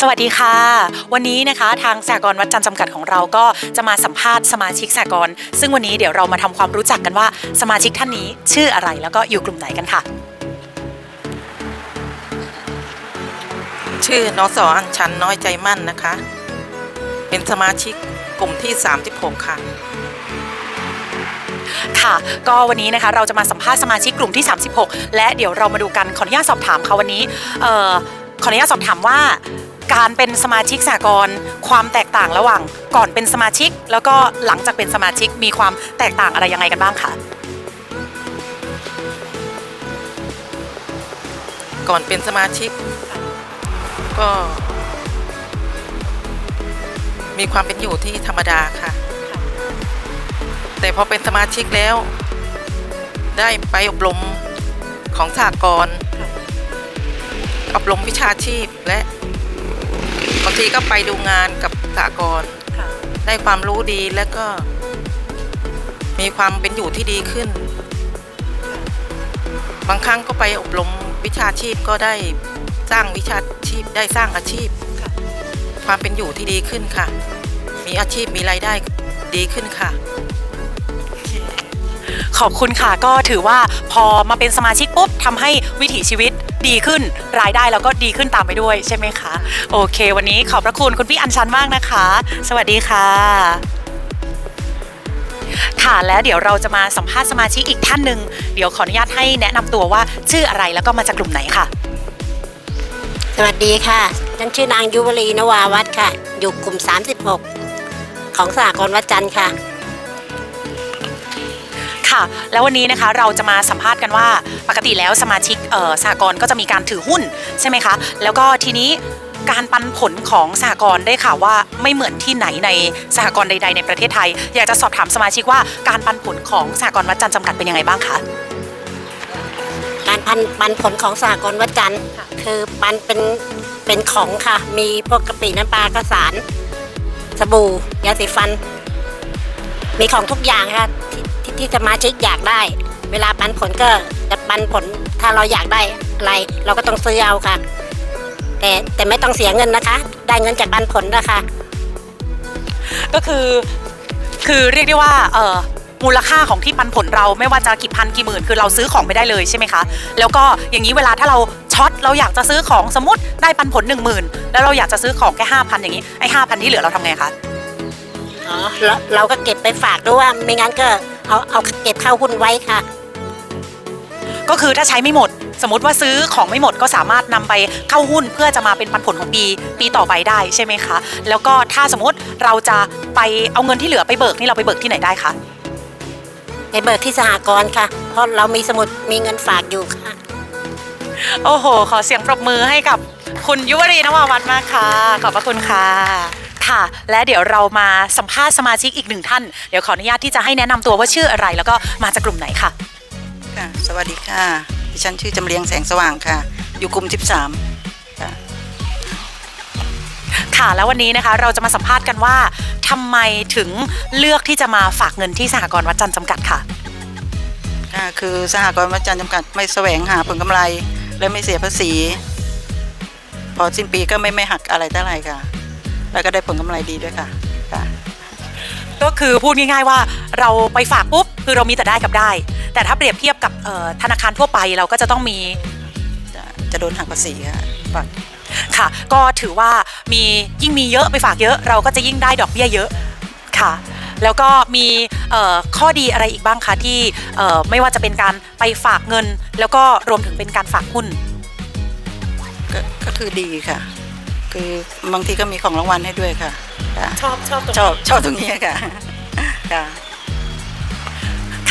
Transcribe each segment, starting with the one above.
สวัสดีค่ะ วันนี้นะคะทางสหกรณ์วัดจันทร์จำกัดของเราก็จะมาสัมภาษณ์สมาชิกสหกรณ์ซึ่งวันนี้เดี๋ยวเรามาทำความรู้จักกันว่าสมาชิกท่านนี้ชื่ออะไรแล้วก็อยู่กลุ่มไหนกันค่ะ ชื่อนสอัญชันน้อยใจมั่นนะคะ เป็นสมาชิกกลุ่มที่ 36 ค่ะค่ะก็วันนี้นะคะเราจะมาสัมภาษณ์สมาชิกกลุ่มที่ 36 และเดี๋ยวเรามาดูกันขออนุญาตสอบถามค่ะวันนี้เอ่อขออนุญาตสอบถามว่า การเป็นสมาชิกสหกรณ์ความแตกต่างระหว่างก่อนเป็นสมาชิก แล้วก็หลังจากเป็นสมาชิกมีความแตกต่างอะไรยังไงกันบ้างคะก่อนเป็นสมาชิก ก็ มีความเป็นอยู่ที่ธรรมดาค่ะ แต่พอเป็นสมาชิกแล้ว ได้ไปอบรมของสากลอบรมวิชาชีพและ บางทีก็ไปดูงานกับสากลได้ความรู้ดีแล้วก็ มีความเป็นอยู่ที่ดีขึ้น บางครั้งก็ไปอบรมวิชาชีพก็ได้สร้างวิชาชีพได้สร้างอาชีพค่ะความเป็นอยู่ที่ดีขึ้นค่ะ มีอาชีพมีรายได้ดีขึ้นค่ะ ขอบคุณค่ะก็ถือว่าพอมาเป็นสมาชิกปุ๊บทำให้วิถีชีวิตดีขึ้น รายได้แล้วก็ดีขึ้นตามไปด้วยใช่ไหมคะโอเค วันนี้ขอบพระคุณคุณพี่อัญชันมากนะคะ สวัสดีค่ะค่ะและเดี๋ยวเราจะมาสัมภาษณ์สมาชิกอีกท่านหนึ่งเดี๋ยวขออนุญาตให้แนะนำตัวว่าชื่ออะไรแล้วก็มาจากกลุ่มไหนค่ะ สวัสดีค่ะ ฉันชื่อนางยุวลีนวาวัฒน์ค่ะ อยู่กลุ่ม 36 ของสหกรณ์วัดจันทร์ค่ะ ค่ะ แล้ววันนี้นะคะเราจะมาสัมภาษณ์กันว่าปกติแล้วสมาชิกสหกรณ์ก็จะมีการถือหุ้นใช่ไหมคะ แล้วก็ทีนี้การปันผลของสหกรณ์ได้ข่าวว่าไม่เหมือนที่ไหนในสหกรณ์ใด ๆ ในประเทศไทย อยากจะสอบถามสมาชิกว่าการปันผลของสหกรณ์วัดจันทร์จำกัดเป็นยังไงบ้างคะการพันปันผลของสหกรณ์วัดจันทร์คือปันเป็นเป็นของค่ะ มีพวกกะปิน้ำปลากระสารสบู่ยาสีฟัน มีของทุกอย่างค่ะ ที่สมาชิกอยากได้ เวลาปันผลก็จะปันผลถ้าเราอยากได้อะไร เราก็ต้องซื้อเอาค่ะ แต่แต่ไม่ต้องเสียเงินนะคะ ได้เงินจากปันผลนะคะก็คือคือเรียกได้ว่าเอ่อมูลค่าของที่ปันผลเราไม่ว่าจะกี่พันกี่หมื่นคือเราซื้อของไม่ได้เลยใช่ไหมคะ แล้วก็อย่างนี้เวลาถ้าเราช็อตเราอยากจะซื้อของสมมติได้ปันผล 1 0,000 แล้วเราอยากจะซื้อของแค่ห้าพันอย่างนี้ไอ้ห้าพันที่เหลือเราทำไงคะอ๋อเราเราก็เก็บไปฝากด้วยว่าไม่งั้นก็ เอาเอาเก็บเข้าหุ้นไว้ค่ะ ก็คือถ้าใช้ไม่หมด สมมติว่าซื้อของไม่หมดก็สามารถนำไปเข้าหุ้นเพื่อจะมาเป็นปันผลของปีปีต่อไปได้ใช่ไหมคะ แล้วก็ถ้าสมมติเราจะไปเอาเงินที่เหลือไปเบิกนี่เราไปเบิกที่ไหนได้คะไปเบิกที่สหกรณ์ค่ะ เพราะเรามีสมุดมีเงินฝากอยู่ค่ะ โอ้โห ขอเสียงปรบมือให้กับคุณยุวรีนวาวัฒน์มากค่ะ ขอบพระคุณค่ะ ค่ะ และเดี๋ยวเรามาสัมภาษณ์สมาชิกอีกหนึ่งท่าน เดี๋ยวขออนุญาตที่จะให้แนะนำตัวว่าชื่ออะไร แล้วก็มาจากกลุ่มไหนค่ะ ค่ะสวัสดีค่ะ ดิฉันชื่อจำเรียงแสงสว่างค่ะ อยู่กลุ่ม 13 ค่ะ ค่ะ แล้ววันนี้นะคะเราจะมาสัมภาษณ์กันว่าทำไมถึงเลือกที่จะมาฝากเงินที่สหกรณ์วัดจันทร์จำกัดค่ะ ค่ะคือสหกรณ์วัดจันทร์จำกัดไม่แสวงหาผลกำไร และไม่เสียภาษี พอสิ้นปีก็ไม่ไม่หักอะไรเท่าไหร่ค่ะ แล้วก็ได้ผลกำไรดีด้วยค่ะค่ะ ก็คือพูดง่ายๆว่าเราไปฝากปุ๊บคือเรามีแต่ได้กับได้ แต่ถ้าเปรียบเทียบกับธนาคารทั่วไปเราก็จะต้องมีจะจะโดนหักภาษีค่ะค่ะ ก็ถือว่ามียิ่งมีเยอะไปฝากเยอะ เราก็จะยิ่งได้ดอกเบี้ยเยอะค่ะ แล้วก็มีข้อดีอะไรอีกบ้างคะที่ไม่ว่าจะเป็นการไปฝากเงิน แล้วก็รวมถึงเป็นการฝากหุ้นก็คือดีค่ะ คือบางทีก็มีของรางวัลให้ด้วยค่ะค่ะชอบชอบชอบชอบตรงนี้ค่ะค่ะ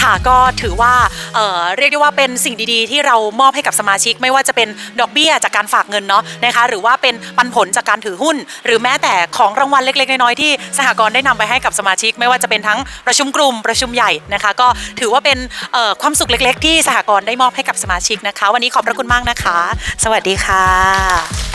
ค่ะก็ถือว่าเอ่อเรียกได้ว่าเป็นสิ่งดีๆ ที่เรามอบให้กับสมาชิก ไม่ว่าจะเป็นดอกเบี้ยจากการฝากเงินเนาะนะคะ หรือว่าเป็นปันผลจากการถือหุ้น หรือแม้แต่ของรางวัลเล็กๆน้อยๆที่สหกรณ์ได้นำไปให้กับสมาชิก ไม่ว่าจะเป็นทั้งประชุมกลุ่มประชุมใหญ่นะคะ ก็ถือว่าเป็นเอ่อความสุขเล็ก ๆ ที่สหกรณ์ได้มอบให้กับสมาชิกนะคะ วันนี้ขอบพระคุณมากนะคะ สวัสดีค่ะ